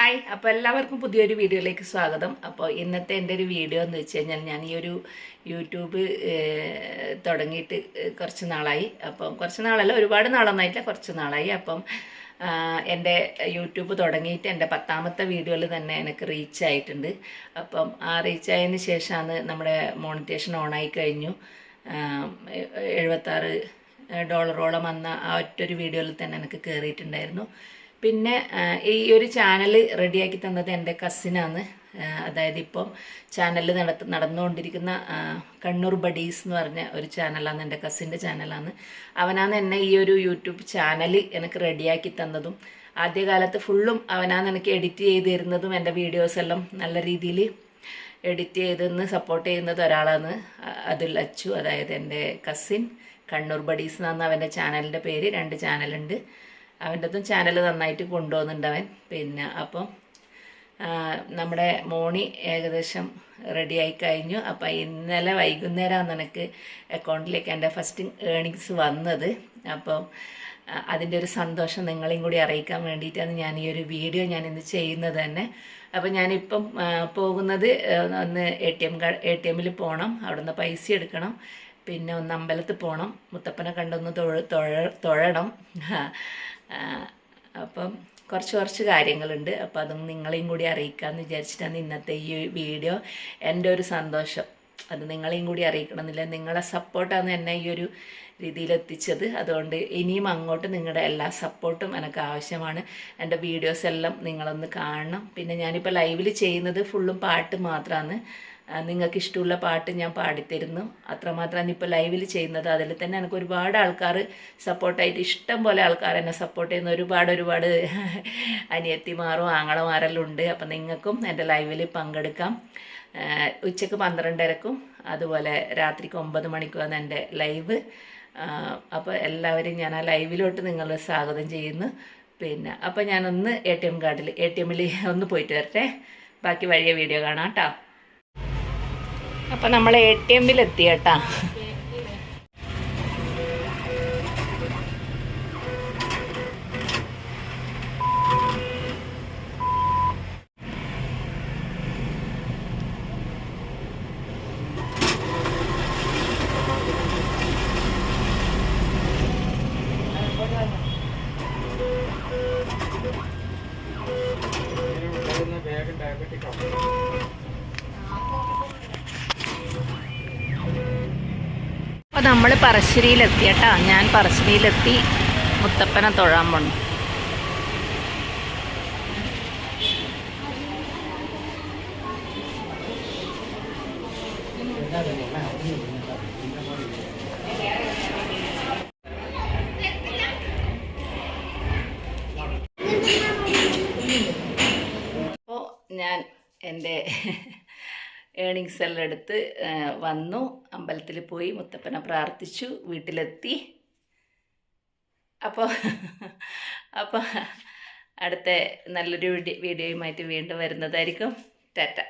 Hi അപ്പോൾ എല്ലാവർക്കും പുതിയൊരു വീഡിയോയിലേക്ക് സ്വാഗതം. അപ്പോൾ ഇന്നത്തെ എന്റെ ഒരു വീഡിയോ എന്ന് വെച്ച് കഴിഞ്ഞാൽ ഞാൻ ഈ ഒരു യൂട്യൂബ് തുടങ്ങിയിട്ട് കുറച്ച് നാളായി. അപ്പം കുറച്ച് നാളല്ല ഒരുപാട് നാളൊന്നായിട്ടില്ല കുറച്ച് നാളായി. അപ്പം എന്റെ യൂട്യൂബ് തുടങ്ങിയിട്ട് എന്റെ പത്താമത്തെ വീഡിയോയിൽ തന്നെ എനിക്ക് റീച്ച് ആയിട്ടുണ്ട്. അപ്പം ആ റീച്ച് ആയതിന് ശേഷമാണ് നമ്മുടെ മോണിറ്റേഷൻ ഓണായി കഴിഞ്ഞു. എഴുപത്താറ് ഡോളറോളം വന്ന ആ ഒറ്റൊരു വീഡിയോയിൽ തന്നെ എനിക്ക് കയറിയിട്ടുണ്ടായിരുന്നു പിന്നെ ഈ ഒരു ചാനൽ റെഡിയാക്കി തന്നത് എന്റെ കസിനാണ് അതായത് ഇപ്പം ചാനൽ നടത്ത നടന്നുകൊണ്ടിരിക്കുന്ന കണ്ണൂർ ബഡീസ് എന്ന് പറഞ്ഞ ഒരു ചാനലാണ് എന്റെ കസിന്റെ ചാനലാണ് അവനാണ് എന്നെ ഈ ഒരു യൂട്യൂബ് ചാനൽ എനിക്ക് റെഡിയാക്കി തന്നതും. ആദ്യകാലത്ത് ഫുള്ളും അവനാണ് എനിക്ക് എഡിറ്റ് ചെയ്ത് തരുന്നതും എന്റെ വീഡിയോസ് എല്ലാം നല്ല രീതിയിൽ എഡിറ്റ് ചെയ്തെന്ന് സപ്പോർട്ട് ചെയ്യുന്നത് ഒരാളാണ് അതുൽ അച്ചു. അതായത് എന്റെ കസിൻ കണ്ണൂർ ബഡീസ് എന്നാണ് അവന്റെ ചാനലിന്റെ പേര്. രണ്ട് ചാനലുണ്ട് അവന്റെതും ചാനൽ നന്നായിട്ട് കൊണ്ടുപോകുന്നുണ്ട് അവൻ പിന്നെ അപ്പം നമ്മുടെ മോണി ഏകദേശം റെഡിയായി കഴിഞ്ഞു. അപ്പം ഇന്നലെ വൈകുന്നേരമാണ് എനിക്ക് അക്കൗണ്ടിലേക്ക് എന്റെ ഫസ്റ്റ് ഏണിങ്സ് വന്നത്. അപ്പം അതിന്റെ ഒരു സന്തോഷം നിങ്ങളെയും കൂടി അറിയിക്കാൻ വേണ്ടിയിട്ടാണ് ഞാൻ ഈ ഒരു വീഡിയോ ഞാൻ ഇന്ന് ചെയ്യുന്നത് തന്നെ. അപ്പം ഞാനിപ്പം പോകുന്നത് ഒന്ന് A T M A T എമ്മിൽ പോകണം അവിടെ നിന്ന് പൈസ എടുക്കണം. പിന്നെ ഒന്ന് അമ്പലത്തിൽ പോകണം മുത്തപ്പനെ കണ്ടൊന്ന് തൊഴ തൊഴ തൊഴണം. അപ്പം കുറച്ച് കുറച്ച് കാര്യങ്ങളുണ്ട്. അപ്പോൾ അതും നിങ്ങളെയും കൂടി അറിയിക്കാമെന്ന് വിചാരിച്ചിട്ടാണ് ഇന്നത്തെ ഈ വീഡിയോ എന്റെ ഒരു സന്തോഷം. അത് നിങ്ങളെയും കൂടി അറിയിക്കണമെന്നില്ല. നിങ്ങളെ സപ്പോർട്ടാണ് എന്നെ ഈ ഒരു രീതിയിൽ എത്തിച്ചത്. അതുകൊണ്ട് ഇനിയും അങ്ങോട്ട് നിങ്ങളുടെ എല്ലാ സപ്പോർട്ടും എനിക്ക് ആവശ്യമാണ്. എന്റെ വീഡിയോസ് എല്ലാം നിങ്ങളൊന്ന് കാണണം. പിന്നെ ഞാനിപ്പോൾ ലൈവിൽ ചെയ്യുന്നത് ഫുള്ളും പാട്ട് മാത്രമാണ് നിങ്ങൾക്ക് ഇഷ്ടമുള്ള പാട്ട് ഞാൻ പാടിത്തരുന്നു. അത്രമാത്രമാണ് ഇപ്പോൾ ലൈവിൽ ചെയ്യുന്നത്. അതിൽ തന്നെ എനിക്ക് ഒരുപാട് ആൾക്കാർ സപ്പോർട്ടായിട്ട് ഇഷ്ടം പോലെ ആൾക്കാർ എന്നെ സപ്പോർട്ട് ചെയ്യുന്ന ഒരുപാട് ഒരുപാട് അനിയത്തിമാറും ആങ്ങളമാരെല്ലാം ഉണ്ട്. അപ്പം നിങ്ങൾക്കും എന്റെ ലൈവിൽ പങ്കെടുക്കാം. ഉച്ചയ്ക്ക് പന്ത്രണ്ടരക്കും അതുപോലെ രാത്രിക്ക് ഒമ്പത് മണിക്കുമാണ് എന്റെ ലൈവ്. അപ്പോൾ എല്ലാവരും ഞാൻ ആ ലൈവിലോട്ട് നിങ്ങളെ സ്വാഗതം ചെയ്യുന്നു. പിന്നെ അപ്പോൾ ഞാനൊന്ന് എ ടി എം കാർഡിൽ എ ടി എമ്മിൽ ഒന്ന് പോയിട്ട് വരട്ടെ. ബാക്കി വഴിയ വീഡിയോ കാണാം കേട്ടോ അപ്പം നമ്മൾ എ ടി എമ്മിൽ എത്തി കേട്ടാ. അപ്പോൾ നമ്മൾ പറശ്ശേരിയിലെത്തി കേട്ടോ. ഞാൻ പറശ്ശേരിയിലെത്തി. മുത്തപ്പനെ തൊഴാൻ പോണു ഞാൻ എന്റെ ഏണിങ്സ് എല്ലാം എടുത്ത് വന്നു. അമ്പലത്തിൽ പോയി മുത്തപ്പനെ പ്രാർത്ഥിച്ചു. വീട്ടിലെത്തി. അപ്പോൾ അപ്പോൾ അടുത്ത നല്ലൊരു വീഡിയോ വീഡിയോയുമായിട്ട് വീണ്ടും വരുന്നതായിരിക്കും. ടാറ്റ.